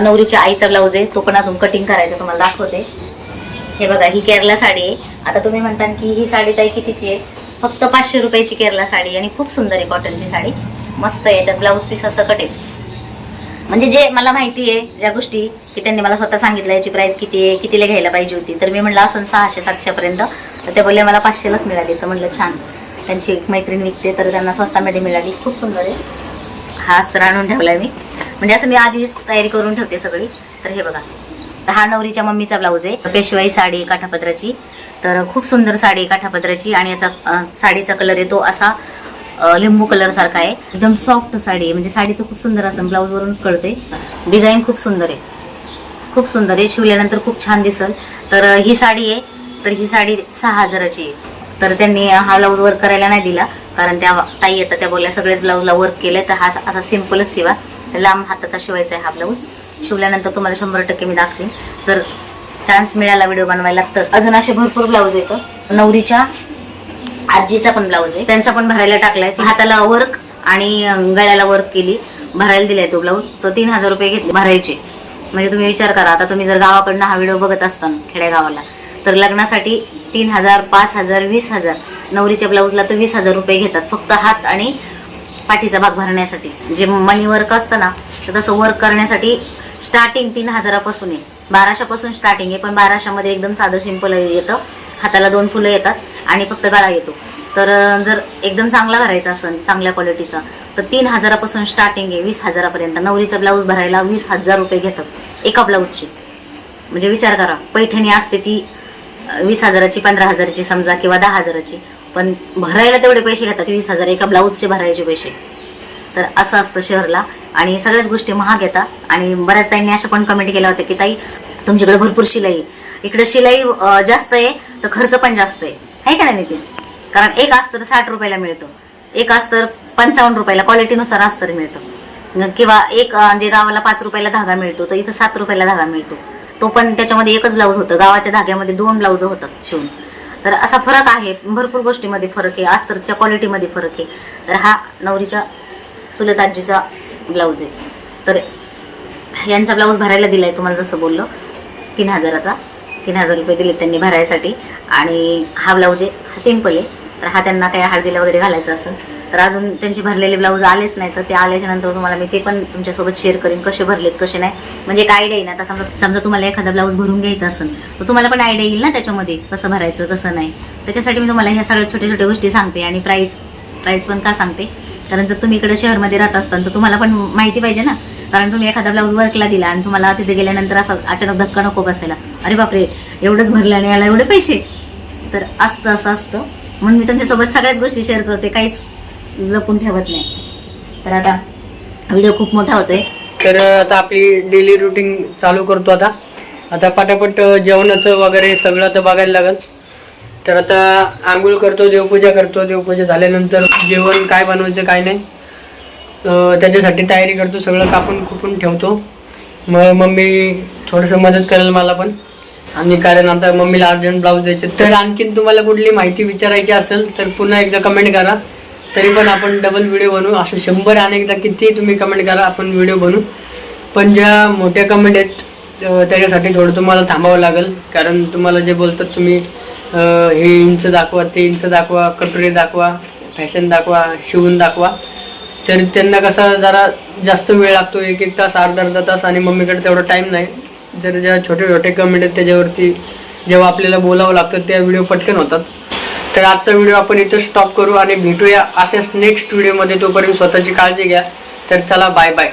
नवरीच्या आईचा ब्लाऊज आहे तो पण अजून कटिंग करायचा तुम्हाला दाखवते. हे बघा ही केरला साडी आहे. आता तुम्ही म्हणता की ही साडी ताई कितीची आहे? फक्त पाचशे रुपयाची केरला साडी आणि खूप सुंदर आहे कॉटनची साडी. मस्त आहे याच्यात ब्लाऊज पीस असं कट आहे. म्हणजे जे मला माहिती आहे ज्या गोष्टी की त्यांनी मला स्वतः सांगितलं याची प्राईस किती आहे कितीला घ्यायला पाहिजे होती. तर मी म्हणलं असं सहाशे सातशेपर्यंत. तर ते बोलले मला पाचशेलाच मिळाली. तर म्हणलं छान. त्यांची एक मैत्रीण विकते तर त्यांना स्वस्तामध्ये मिळाली. खूप सुंदर आहे. हा अस्तर आणून ठेवलाय मी. म्हणजे असं मी आधीच तयारी करून ठेवते सगळी. तर हे बघा. तर हा नवरीच्या मम्मीचा ब्लाऊज आहे. पेशवाई साडी आहे काठापत्राची. तर खूप सुंदर साडी आहे काठापत्राची आणि याचा साडीचा कलर येतो असा लिंबू कलर सारखा आहे. एकदम सॉफ्ट साडी आहे. म्हणजे साडी तर खूप सुंदर असं ब्लाऊजवरूनच कळते. डिझाईन खूप सुंदर आहे. खूप सुंदर आहे. शिवल्यानंतर खूप छान दिसल. तर ही साडी आहे. तर ही साडी सहा हजाराची आहे. तर त्यांनी हा ब्लाऊज वर्क करायला नाही दिला. कारण त्या ताई येतात त्या बोलल्या सगळेच ब्लाऊजला वर्क केले तर हा असा सिम्पलच शिवा. लांब हाताचा शिवायचा आहे हा ब्लाऊज शिवल्यानंतर तुम्हाला शंभर टक्के मी दाखवेन. जर चान्स मिळाला व्हिडिओ बनवायला तर अजून असे भरपूर ब्लाऊज येतं. नवरीच्या आजीचा पण ब्लाऊज आहे. त्यांचा पण भरायला टाकलाय. हाताला वर्क आणि गळ्याला वर्क केली. भरायला दिलाय तो ब्लाऊज तो तीन हजार रुपये घेतले भरायचे. म्हणजे तुम्ही विचार करा आता तुम्ही जर गावाकडनं हा व्हिडिओ बघत असताना खेडेगावाला तर लग्नासाठी तीन हजार पाच हजार वीस हजार. नवरीच्या ब्लाऊजला तर वीस हजार रुपये घेतात. फक्त हात आणि पाठीचा भाग भरण्यासाठी. जे मनी वर्क असतं ना तर तसं वर्क करण्यासाठी स्टार्टिंग तीन हजारापासून आहे. बाराशेपासून स्टार्टिंग आहे पण बाराशेमध्ये एकदम साधं सिंपल येतं. हाताला दोन फुलं येतात आणि फक्त गळा येतो. तर जर एकदम चांगला भरायचा असेल चांगल्या क्वालिटीचा तर तीन हजारापासून स्टार्टिंग आहे वीस हजारापर्यंत. नवरीचा ब्लाऊज भरायला वीस हजार रुपये घेतात. एका ब्लाऊजची म्हणजे विचार करा पैठणी असते ती वीस हजाराची पंधरा हजाराची समजा किंवा दहा हजाराची. पण भरायला तेवढे पैसे घेतात वीस हजार एका ब्लाऊजचे भरायचे पैसे. तर असं असतं शहरला. आणि सगळ्याच गोष्टी महाग येतात. आणि बऱ्याच ताईंनी अशा पण कमेंट केल्या होत्या की ताई तुमच्याकडे भरपूर शिलाई आहे. इकडे शिलाई जास्त आहे तर खर्च पण जास्त आहे. आहे का नाही नितीन? कारण एक अस्तर साठ रुपयाला मिळतं. एक अस्तर पंचावन्न रुपयाला क्वालिटीनुसार अस्तर मिळतं. किंवा एक म्हणजे जे गावाला पाच रुपयाला धागा मिळतो तर इथं सात रुपयाला धागा मिळतो. तो पण त्याच्यामध्ये एकच ब्लाऊज होतं. गावाच्या धाग्यामध्ये दोन ब्लाऊज होतात शिवून. तर असा फरक आहे. भरपूर गोष्टीमध्ये फरक आहे. अस्तरच्या क्वालिटीमध्ये फरक आहे. तर हा नवरीच्या चुलत आजीचा ब्लाऊज आहे. तर यांचा ब्लाऊज भरायला दिला आहे तुम्हाला जसं बोललो. तीन हजाराचा. तीन हजार रुपये दिले त्यांनी भरायसाठी. आणि हा ब्लाऊज आहे हा सिंपल आहे. तर हा त्यांना काही हळदीला वगैरे घालायचं असेल. तर अजून त्यांचे भरलेले ब्लाऊज आलेच नाही तर ते आल्याच्यानंतर तुम्हाला मी ते पण तुमच्यासोबत शेअर करेन कसे भरलेत कसे नाही. म्हणजे एक आयडिया येईल आता समजा समजा तुम्हाला एखादा ब्लाऊज भरून घ्यायचा असेल तर तुम्हाला पण आयडिया येईल ना त्याच्यामध्ये कसं भरायचं कसं नाही. त्याच्यासाठी मी तुम्हाला ह्या सगळ्या छोट्या छोट्या गोष्टी सांगते आणि प्राईस प्राईस पण का सांगते. कारण जर तुम्ही इकडे शहरमध्ये राहत असताल तर तुम्हाला पण माहिती पाहिजे ना. कारण तुम्ही एखादा ब्लाऊज वर्कला दिला आणि तुम्हाला तिथे गेल्यानंतर असं अचानक धक्का नको बसायला. अरे बापरे एवढंच भरलं आणि याला एवढे पैसे. तर असतं असं असतं. म्हणून मी तुमच्यासोबत सगळ्याच गोष्टी शेअर करते काहीच लपून ठेवत नाही. तर आता व्हिडिओ खूप मोठा होतोय. तर आता आपली डेली रुटीन चालू करतो आता. आता पटापट जेवणाचं वगैरे सगळं आता बघायला लागेल. तर आता आंघोळ करतो देवपूजा करतो. देवपूजा झाल्यानंतर जेवण काय बनवायचं काय नाही. त्याच्यासाठी तयारी करतो सगळं कापून कुपून ठेवतो. मग मम्मी थोडंसं मदत करेल मला पण. आणि कारण आता मम्मीला अर्जंट ब्लाऊज द्यायचे. तर आणखीन तुम्हाला कुठली माहिती विचारायची असेल तर पुन्हा एकदा कमेंट करा. तरी पण आपण डबल व्हिडिओ बनवू. असं शंभर अनेकदा किती तुम्ही कमेंट करा आपण व्हिडिओ बनवू. पण ज्या मोठ्या कमेंट आहेत त्याच्यासाठी थोडं तुम्हाला थांबावं लागेल. कारण तुम्हाला जे बोलतात तुम्ही हे इंच दाखवा ते इंच दाखवा कटोरी दाखवा फॅशन दाखवा शिवून दाखवा. तर त्यांना कसा जरा जास्त वेळ लागतो एक एक तास अर्धा अर्धा तास आणि मम्मीकडे तेवढा टाईम नाही. तर ज्या छोटे छोटे कमेंट आहेत त्याच्यावरती जेव्हा आपल्याला बोलावं लागतं त्या व्हिडिओ पटकन होतात. तर आजचा व्हिडिओ आपण इथं स्टॉप करू आणि भेटूया अशाच नेक्स्ट व्हिडिओमध्ये तोपर्यंत स्वतःची काळजी घ्या. तर चला बाय बाय